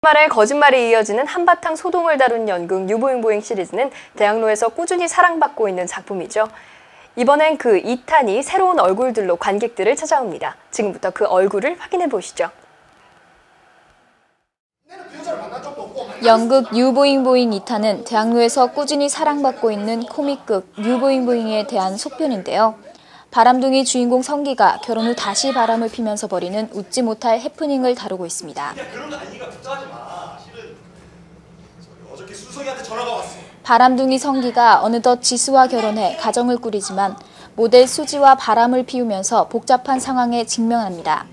말에 거짓말이 이어지는 한바탕 소동을 다룬 연극 유보잉보잉 시리즈는 대학로에서 꾸준히 사랑받고 있는 작품이죠. 이번엔 그 2탄이 새로운 얼굴들로 관객들을 찾아옵니다. 지금부터 그 얼굴을 확인해 보시죠. 연극 유보잉보잉 2탄은 대학로에서 꾸준히 사랑받고 있는 코믹극 유보잉보잉에 대한 속편인데요. 바람둥이 주인공 성기가 결혼 후 다시 바람을 피면서 벌이는 웃지 못할 해프닝을 다루고 있습니다. 그런 거 아니니까 걱정하지 마. 실은 어저께 수석이한테 전화가 왔어. 바람둥이 성기가 어느덧 지수와 결혼해 가정을 꾸리지만 모델 수지와 바람을 피우면서 복잡한 상황에 직면합니다.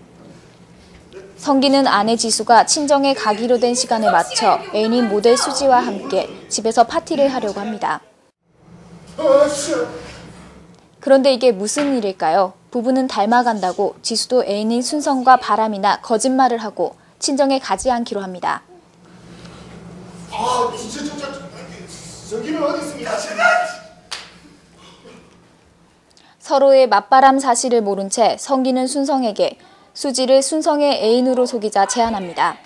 성기는 아내 지수가 친정에 가기로 된 시간에 맞춰 애인인 모델 수지와 함께 집에서 파티를 하려고 합니다. 그런데 이게 무슨 일일까요? 부부는 닮아간다고 지수도 애인인 순성과 바람이나 거짓말을 하고 친정에 가지 않기로 합니다. 아, 진짜 진짜 저기는 어디 있습니다. 서로의 맞바람 사실을 모른 채 성기는 순성에게 수지를 순성의 애인으로 속이자 제안합니다.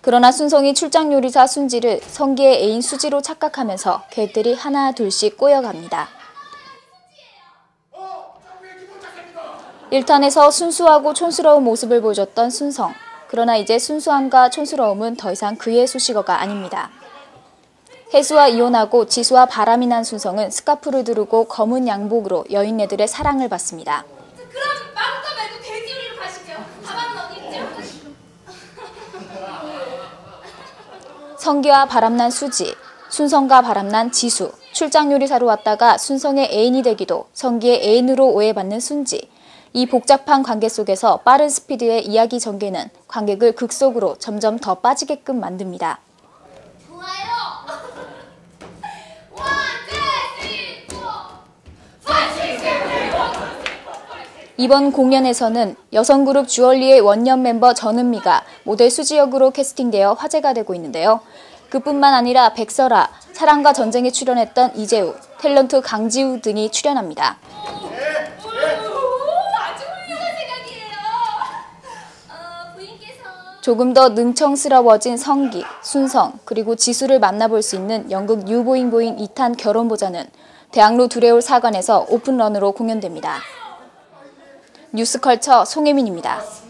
그러나 순성이 출장 요리사 순지를 성기의 애인 수지로 착각하면서 개들이 하나 둘씩 꼬여갑니다. 1탄에서 순수하고 촌스러운 모습을 보여줬던 순성. 그러나 이제 순수함과 촌스러움은 더 이상 그의 수식어가 아닙니다. 혜수와 이혼하고 지수와 바람이 난 순성은 스카프를 두르고 검은 양복으로 여인네들의 사랑을 받습니다. 그럼 마구가 말고 돼지요리로 가시죠. 가방은 어디 있죠? 성기와 바람난 수지, 순성과 바람난 지수, 출장 요리사로 왔다가 순성의 애인이 되기도 성기의 애인으로 오해받는 순지. 이 복잡한 관계 속에서 빠른 스피드의 이야기 전개는 관객을 극 속으로 점점 더 빠지게끔 만듭니다. 좋아요. 원, 투, 쓰리, 포. 파이브, 식스, 세븐, 이번 공연에서는 여성 그룹 주얼리의 원년 멤버 전은미가 모델 수지 역으로 캐스팅되어 화제가 되고 있는데요. 그뿐만 아니라 백설아, 사랑과 전쟁에 출연했던 이재우, 탤런트 강지우 등이 출연합니다. 조금 더 능청스러워진 성기, 순성, 그리고 지수를 만나볼 수 있는 연극 유보잉보잉 2탄 결혼보자는 대학로 두레올 사관에서 오픈런으로 공연됩니다. 뉴스컬처 송혜민입니다.